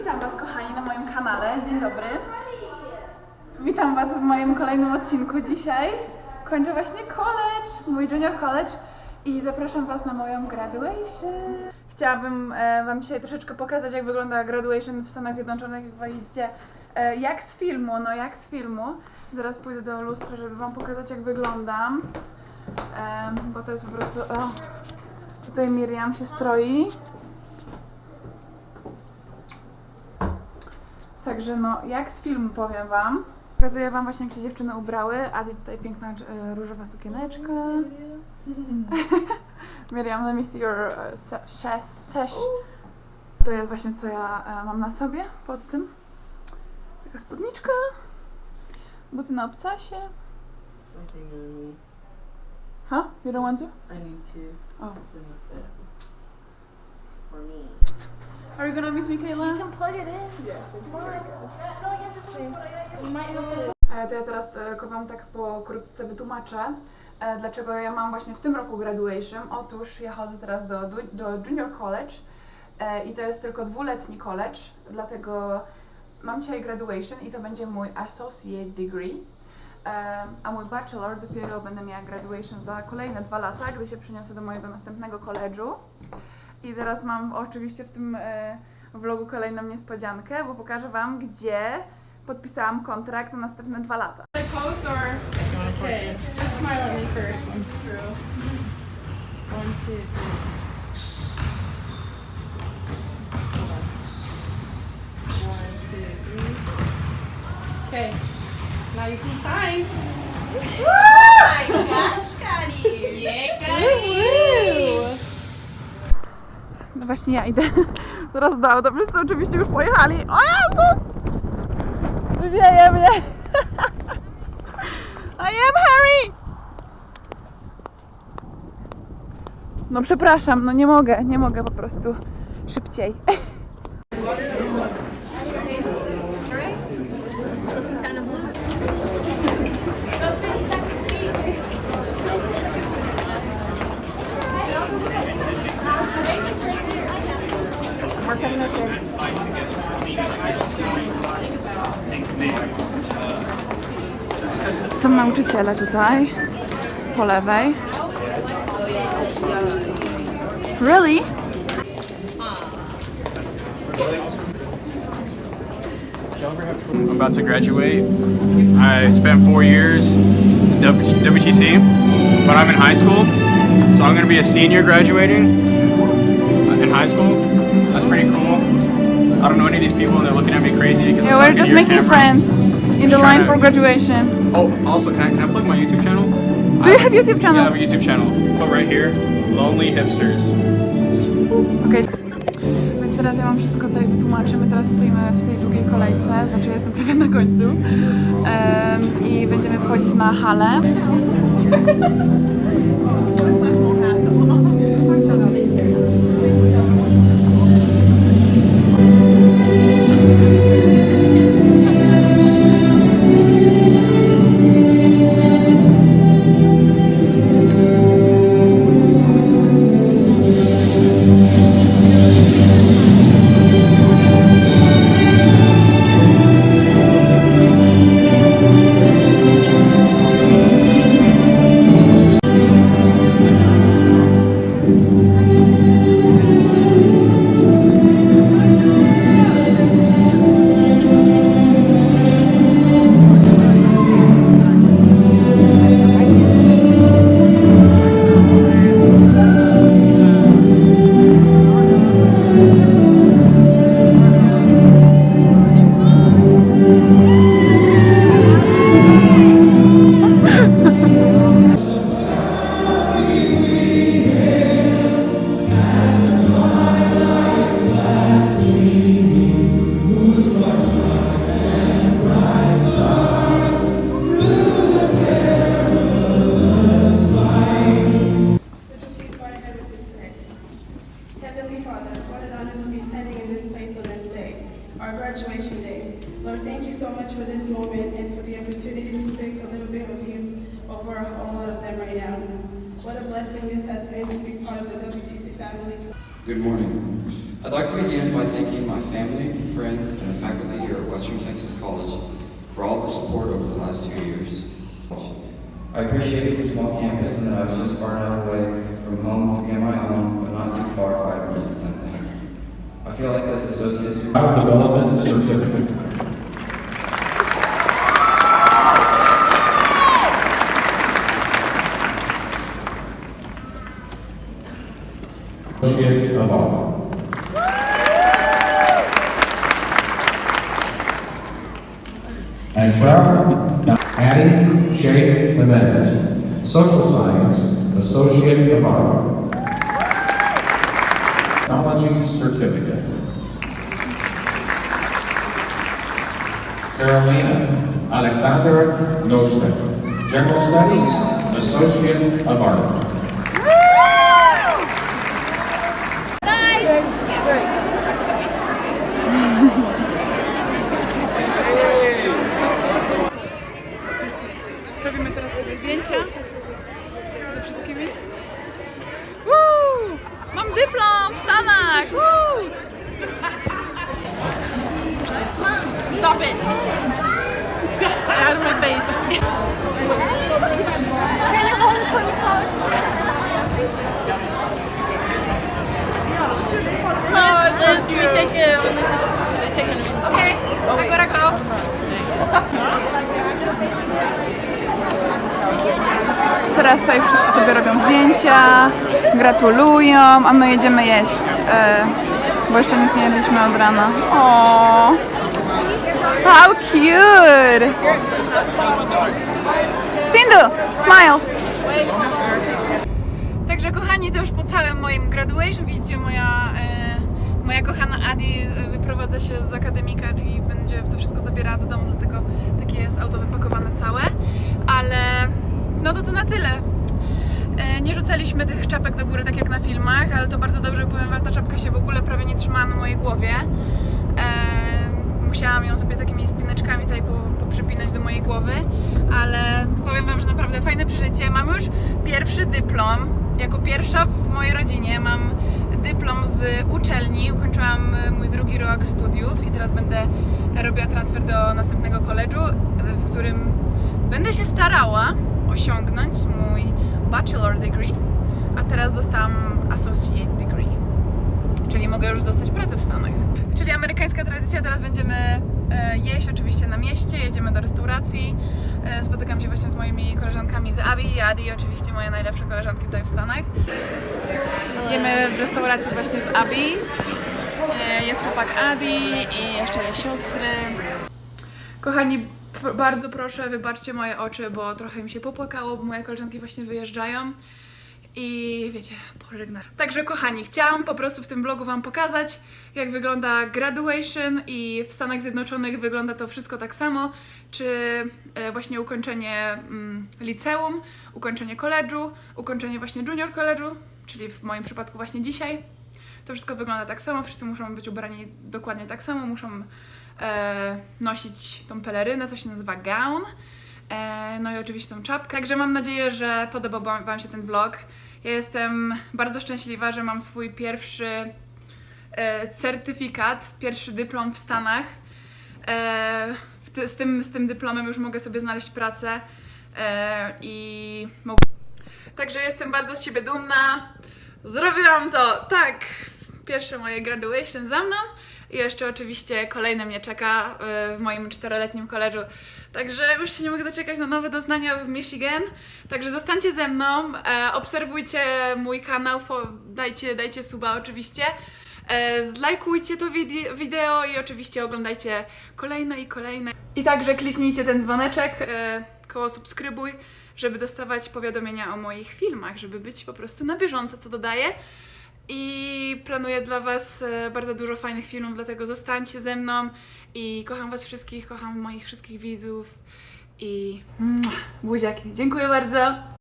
Witam Was kochani na moim kanale. Dzień dobry. Witam Was w moim kolejnym odcinku dzisiaj. Kończę właśnie college, mój junior college i zapraszam Was na moją graduation. Chciałabym e, Wam dzisiaj troszeczkę pokazać jak wygląda graduation w Stanach Zjednoczonych, jak widzicie. E, jak z filmu, no jak z filmu. Zaraz pójdę do lustra, żeby Wam pokazać jak wyglądam. E, bo to jest po prostu... O, tutaj Miriam się stroi. Także no, jak z filmu powiem wam. Pokazuję wam właśnie jak się dziewczyny ubrały. Adi tutaj piękna e, różowa sukieneczka. Miriam, let me see your se- sash. To jest właśnie co ja e, mam na sobie pod tym. Taka spódniczka. Buty na obcasie. Something on me. Huh? You don't want to? I need to. Oh. Then that's it. For me. Are you gonna miss me, Kayla? You can plug it in. Yes, it's very good. No, you have to You might have to. E, To ja teraz tylko Wam tak pokrótce wytłumaczę, e, dlaczego ja mam właśnie w tym roku graduation. Otóż ja chodzę teraz do, do junior college e, i to jest tylko dwuletni college, dlatego mam dzisiaj graduation i to będzie mój associate degree. E, A mój bachelor dopiero będę miała graduation za kolejne dwa lata, gdy się przeniosę do mojego następnego college'u. I teraz mam oczywiście w tym e, vlogu kolejną niespodziankę, bo pokażę Wam, gdzie podpisałam kontrakt na następne dwa lata. Okay, just smile at me first. Through. One, two, three. One, two, three. Okay. Now you can sign. No właśnie ja idę teraz do auta. Wszyscy oczywiście już pojechali. O Jezus! Wywieje mnie. I am Harry! No przepraszam, no nie mogę, nie mogę po prostu szybciej. Są nauczyciele tutaj, po lewej. Really? I'm about to graduate. I spent four years in WTC, but I'm in high school, so I'm going to be a senior graduating in high school. That's pretty cool. I don't know any of these people, and they're looking at me crazy because Yeah, I'm we're just making camera. friends in the line for graduation. Oh, also, can I, can I plug my YouTube channel? Do you have YouTube Yeah, I have channel? a YouTube channel. Put right here, Lonely Hipsters. Okej. Więc teraz ja wam wszystko tutaj wytłumaczę. My teraz stoimy w tej drugiej kolejce, znaczy ja jestem prawie na końcu. Em, I będziemy wchodzić na halę. Much for this moment and for the opportunity to speak a little bit of you over a whole lot of them right now. What a blessing this has been to be part of the WTC family. Good morning. I'd like to begin by thanking my family, friends, and the faculty here at Western Texas College for all the support over the last two years. I appreciated the small campus and that I was just far enough away from home to be on my own, but not too far if I ever needed something. I feel like this associate's Child Development Certificate. Associate of Honor. And from Addie Shea Jimenez, Social Science Associate of Honor. Technology Certificate. Carolina Alexandra Noshtek, General Studies, Associate of Art. Teraz tutaj wszyscy sobie robią zdjęcia, gratulują, a my jedziemy jeść, e, bo jeszcze nic nie jedliśmy od rana. O, how cute! Sindu, smile! Także kochani, to już po całym moim graduation, widzicie moja, e, moja kochana Adi wyprowadza się z akademika i będzie to wszystko zabierała do domu, dlatego takie jest auto wypakowane całe, ale no to to na tyle. E, nie rzucaliśmy tych czapek do góry tak jak na filmach, ale to bardzo dobrze, powiem wam, ta czapka się w ogóle prawie nie trzymała na mojej głowie. E, musiałam ją sobie takimi spineczkami tutaj po, poprzypinać do mojej głowy, ale powiem wam, że naprawdę fajne przeżycie. Mam już pierwszy dyplom. Jako pierwsza w mojej rodzinie mam dyplom z uczelni. Ukończyłam e, mój drugi rok studiów i teraz będę robiła transfer do następnego koledżu, w którym będę się starała osiągnąć mój bachelor degree, a teraz dostałam associate degree czyli mogę już dostać pracę w Stanach. Czyli amerykańska tradycja, teraz będziemy e, jeść oczywiście na mieście, jedziemy do restauracji, e, spotykam się właśnie z moimi koleżankami z Abi i Adi, oczywiście moje najlepsze koleżanki tutaj w Stanach. Jemy w restauracji właśnie z Abi, E, jest chłopak Adi i jeszcze jest siostry. Kochani, bardzo proszę, wybaczcie moje oczy, bo trochę mi się popłakało, bo moje koleżanki właśnie wyjeżdżają. I wiecie, pożegnać. Także kochani, chciałam po prostu w tym vlogu Wam pokazać, jak wygląda graduation i w Stanach Zjednoczonych wygląda to wszystko tak samo, czy e, właśnie ukończenie mm, liceum, ukończenie koledżu, ukończenie właśnie junior koledżu, czyli w moim przypadku właśnie dzisiaj. To wszystko wygląda tak samo, wszyscy muszą być ubrani dokładnie tak samo, muszą e, nosić tą pelerynę, to się nazywa gown. E, No i oczywiście tą czapkę. Także mam nadzieję, że podobał wam- się ten vlog. Ja jestem bardzo szczęśliwa, że mam swój pierwszy e, certyfikat, pierwszy dyplom w Stanach. E, w ty, z, tym, z tym dyplomem już mogę sobie znaleźć pracę e, i mogę. Także jestem bardzo z siebie dumna. Zrobiłam to! Tak! Pierwsze moje graduation za mną i jeszcze oczywiście kolejne mnie czeka e, w moim czteroletnim koledżu. Także już się nie mogę doczekać na nowe doznania w Michigan. Także zostańcie ze mną, e, obserwujcie mój kanał, dajcie, dajcie suba oczywiście. E, zlajkujcie to wide- wideo i oczywiście oglądajcie kolejne i kolejne. I także kliknijcie ten dzwoneczek koło subskrybuj, żeby dostawać powiadomienia o moich filmach, żeby być po prostu na bieżąco, co dodaję. I planuję dla Was e, bardzo dużo fajnych filmów, dlatego zostańcie ze mną i kocham Was wszystkich, kocham moich wszystkich widzów i mua, buziaki. Dziękuję bardzo.